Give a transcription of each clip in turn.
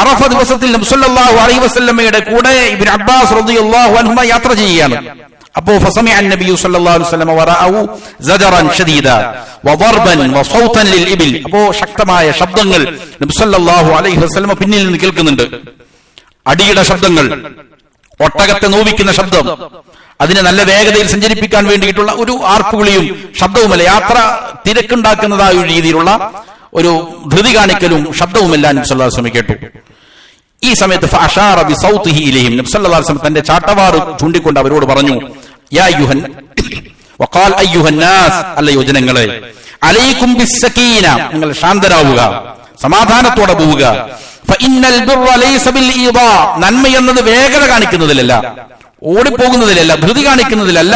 അറഫ ദിവസത്തിൽ നബ്സല്ലാഹു അലൈഹി വസ്ലമയുടെ കൂടെ ഇബിൻ അബ്ബാസ് റളിയല്ലാഹു യാത്ര ചെയ്യുകയാണ്. അപ്പോ ഫസമി അൻ നബിയു സല്ലല്ലാഹു അലൈഹി വസല്ലമ വറഅഹു സദറൻ ശദീദ വദർബൻ വസൗതൻ ലിൽ ഇബിൽ. അപ്പോ ശക്തമായ ശബ്ദങ്ങൾ നബി സല്ലല്ലാഹു അലൈഹി വസല്ലമ പിന്നിൽ നിന്ന് കേൾക്കുന്നുണ്ട്. അടിയുടെ ശബ്ദങ്ങൾ ഒട്ടകത്തെ നോവിക്കുന്ന ശബ്ദം അതിനെ നല്ല വേഗതയിൽ സഞ്ചരിപ്പിക്കാൻ വേണ്ടിയിട്ടുള്ള ഒരു ആർപ്പുകളിയും ശബ്ദവുമല്ല. യാത്ര തിരക്കുണ്ടാക്കുന്നതായ രീതിയിലുള്ള ഒരു ധൃതി കാണിക്കലും ശബ്ദവുമെല്ലാം നബി സല്ലല്ലാഹു അലൈഹി കേട്ടു. ഈ സമയത്ത് തന്റെ ചാട്ടവാറ് ചൂണ്ടിക്കൊണ്ട് അവരോട് പറഞ്ഞു യാ വഖാൽ അയ്യുഹന്നാസ് അലൈക്കും നിങ്ങൾ ശാന്തരാവുക സമാധാനത്തോടെ പോവുക. നന്മ എന്നത് വേഗത കാണിക്കുന്നതിലല്ല ഓടിപ്പോകുന്നതിലല്ല ധൃതി കാണിക്കുന്നതിലല്ല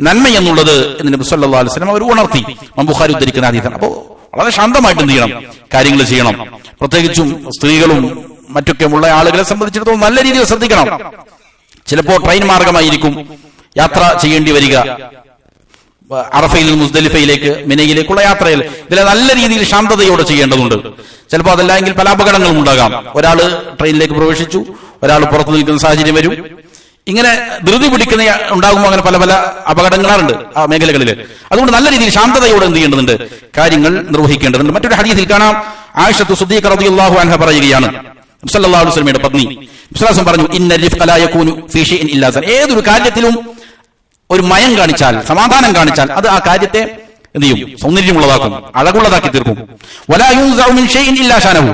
നന്മ എന്നുള്ളത് എന്ന് നബി അലൈഹി വസല്ലം അവർ ഉണർത്തി. മമ്പുഹാരി ഉദ്ധരിക്കുന്ന അതീതം അപ്പോ വളരെ ശാന്തമായിട്ട് എന്ത് ചെയ്യണം? കാര്യങ്ങൾ ചെയ്യണം. പ്രത്യേകിച്ചും സ്ത്രീകളും മറ്റൊക്കെ ഉള്ള ആളുകളെ സംബന്ധിച്ചിടത്തോളം നല്ല രീതിയിൽ ശ്രദ്ധിക്കണം. ചിലപ്പോൾ ട്രെയിൻ മാർഗമായിരിക്കും യാത്ര ചെയ്യേണ്ടി വരിക. അറഫയിൽ മുസ്ദലിഫയിലേക്ക് മിനയിലേക്കുള്ള യാത്രയിൽ ഇതിലെ നല്ല രീതിയിൽ ശാന്തതയോടെ ചെയ്യേണ്ടതുണ്ട്. ചിലപ്പോൾ അതല്ലെങ്കിൽ പല അപകടങ്ങളും ഉണ്ടാകാം. ഒരാൾ ട്രെയിനിലേക്ക് പ്രവേശിച്ചു ഒരാൾ പുറത്തു നിൽക്കുന്ന സാഹചര്യം വരും. ഇങ്ങനെ ധൃതി പിടിക്കുന്ന ഉണ്ടാകുമ്പോൾ അങ്ങനെ പല പല അപകടങ്ങളാറുണ്ട് ആ മേഖലകളിൽ. അതുകൊണ്ട് നല്ല രീതിയിൽ ശാന്തതയോടെ എന്ത് ചെയ്യേണ്ടതുണ്ട്? കാര്യങ്ങൾ നിർവഹിക്കേണ്ടതുണ്ട്. മറ്റൊരു ഹദീസിൽ കാണാം. ആയിഷത്തു സുദ്ദീഖ് റളിയല്ലാഹു അൻഹ പറയുകയാണ്. വസല്ലമയുടെ പത്നി. വിശ്വാസം പറഞ്ഞു ഇന്ന ഏതൊരു കാര്യത്തിലും ഒരു മയം കാണിച്ചാൽ സമാധാനം കാണിച്ചാൽ അത് ആ കാര്യത്തെ എന്ത് ചെയ്യും? സൗന്ദര്യമുള്ളതാക്കും അഴകുള്ളതാക്കി തീർക്കും. വലാ യൂൻസഉ മിൻ ഇല്ലാ ഷാനഹു.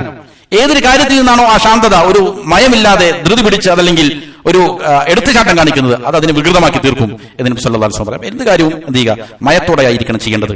ഏതൊരു കാര്യത്തിൽ നിന്നാണോ ആ ശാന്തത ഒരു മയമില്ലാതെ ധൃതി പിടിച്ച് അതല്ലെങ്കിൽ ഒരു എടുത്തുചാട്ടം കാണിക്കുന്നത് അത് അതിനെ വികൃതമാക്കി തീർക്കും എന്ന് നബി സല്ലല്ലാഹു അലൈഹി വസല്ലം എന്ത് കാര്യവും എന്ത് ചെയ്യുക? മയത്തോടെ ആയിരിക്കണം ചെയ്യേണ്ടത്.